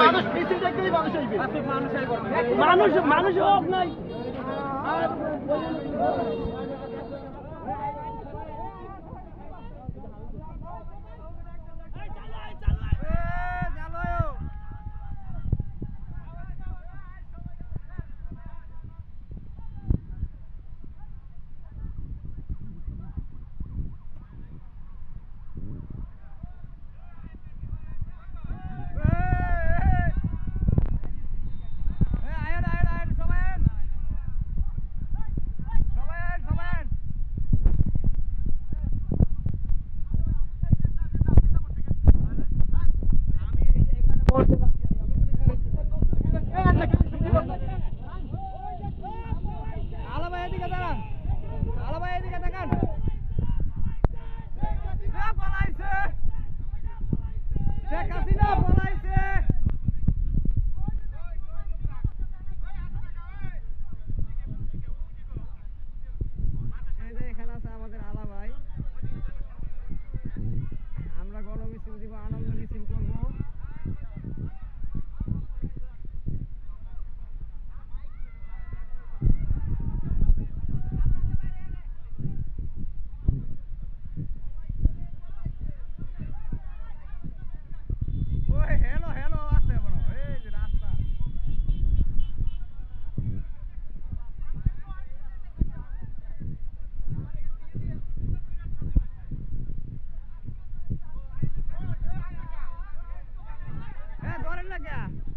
মানুষ মিছিল মানুষ মানুষ মানুষ হোক নাই। Braga.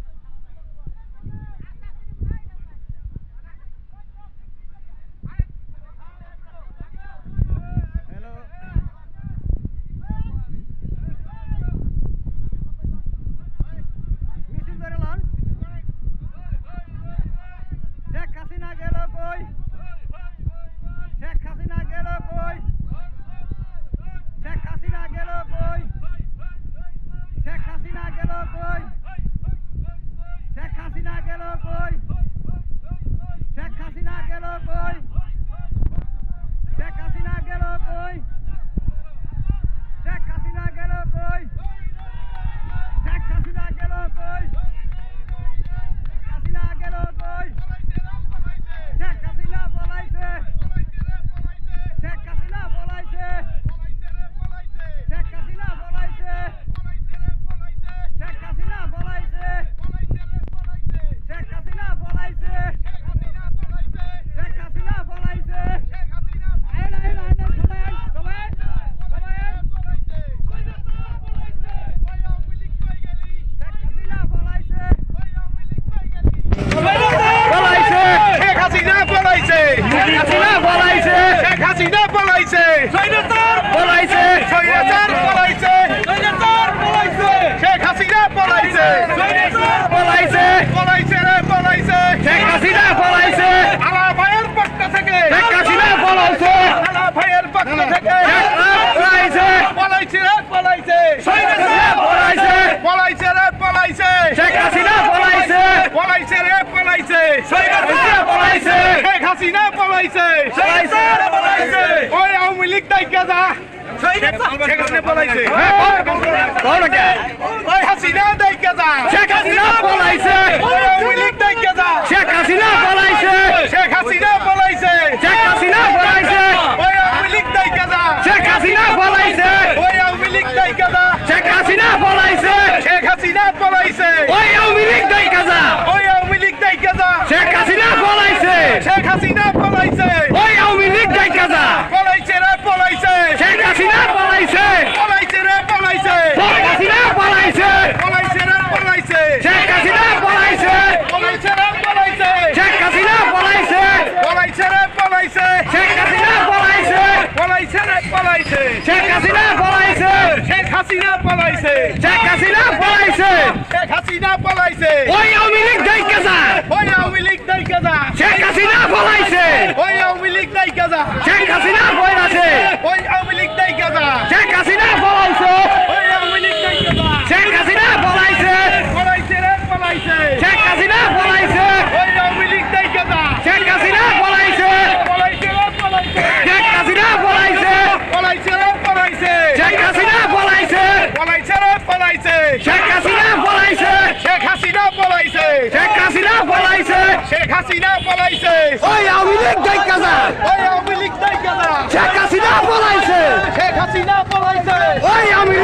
হাসিনা পলাইছে। ওই আওয়ামী লীগ তাই যা। সেখানে পলাইছে। হ্যাঁ, হাসিনা তাই যা। শেখ হাসিনা কই আছে ওই আওয়ামী লীগ নাই গাদা শেখ হাসিনা বলাইছে ওই আওয়ামী লীগ নাই গাদা শেখ হাসিনা বলাইছে বলাইছে রে বলাইছে শেখ হাসিনা বলাইছে ওই আওয়ামী লীগ নাই গাদা শেখ হাসিনা বলাইছে বলাইছে রে বলাইছে শেখ হাসিনা বলাইছে বলাইছে রে বলাইছে শেখ হাসিনা বলাইছে বলাইছে রে বলাইছে শেখ হাসিনা বলাইছে শেখ হাসিনা বলাইছে শেখ হাসিনা বলাইছে শেখ হাসিনা বলাইছে ওই আওয়ামী লীগ নাই গাদা ওই পলাইছে। শেখ হাসিনা পলাইছে। ওই আওয়ামী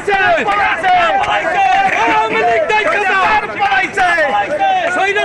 পলাইছে পলাইছে আওয়ামী লীগ দেখছে তার পলাইছে। সৈন্য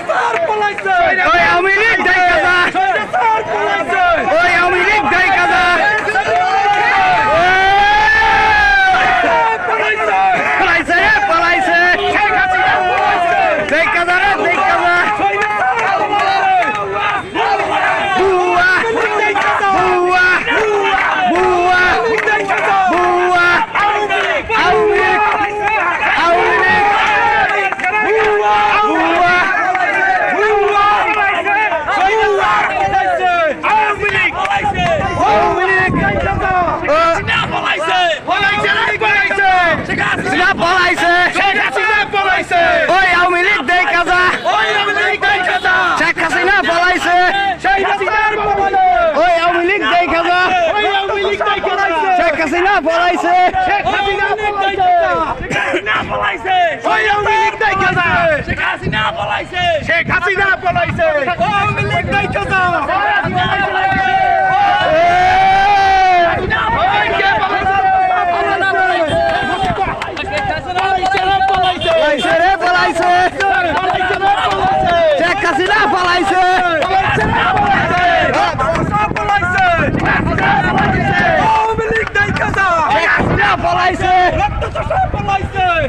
পলাইছে। শেখ হাসিনা পলাইছে। শেখ হাসিনা পলাইছে। শেখ হাসিনা পলাইছে আওয়ামী লীগ দেখা যা পলাইছে রে পলাইছে শেখ হাসিনা পলাইছে শেখ হাসিনা পলাইছে।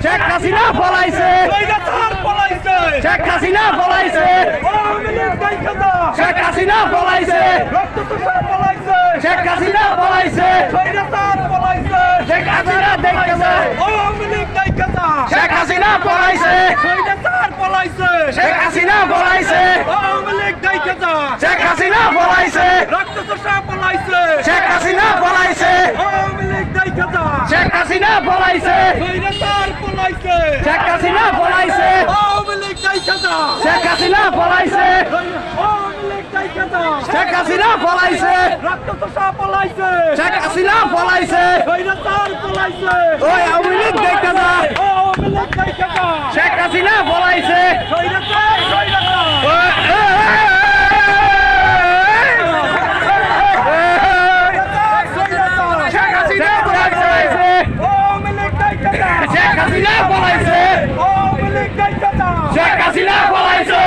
শেখ হাসিনা পলাইছে। শেখ হাসিনা পলাইছে। শেখ হাসিনা পলাইছে। শেখ হাসিনা পলাইছে। শেখ হাসিনা দেখা যায় শেখ হাসিনা পলাইছে। শেখ হাসিনা পলাইছে। শেখ হাসিনা পলাইছে। শেখ হাসিনা পলাইছে। হাসিনা পলাইছে। শেখ হাসিনা পলাইছে। শেখ হাসিনা পলাইছে। শেখ হাসিনা পলাইছে। শেখ হাসিনা পলাইছে। ওই আওয়ামী লীগ দেখা যা শেখ হাসিনা পলাইছে শেখ হাসিনা পলাইছে শেখ হাসিনা পলাইছে শেখ হাসিনা পলাইছে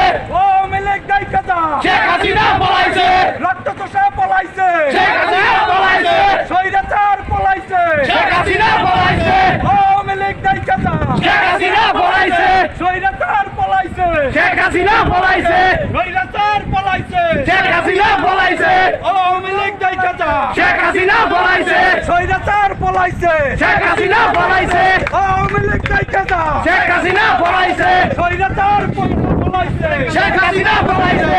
শেখ হাসিনা পলাইছে রক্ত চষা পলাইছে শেখ হাসিনা পলাইছে স্বৈরাচার পলাইছে শেখ হাসিনা পলাইছে আওয়ামী লীগ দেখা যা শেখ হাসিনা পলাইছে স্বৈরাচার পলাইছে শেখ হাসিনা পলাইছে। স্বৈরাচার পলাইছে। শেখ হাসিনা পলাইছে। আওয়ামী লীগ যা শেখ হাসিনা পলাইছে। স্বৈরাচার পলাইছে। শেখ হাসিনা পলাইছে। আওয়ামী লীগ যা শেখ হাসিনা পলাইছে। স্বৈরাচার পলাইছে। শেখ হাসিনা পলাইছে।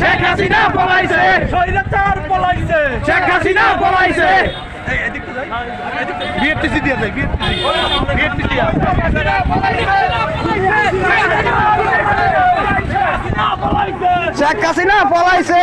শেখ হাসিনা পলাইছে। স্বৈরাচার পলাইছে। শেখ হাসিনা পলাইছে। বিএফটিসি দিয়ে যায় বিএফটিসি। শেখ হাসিনা পলাইছে।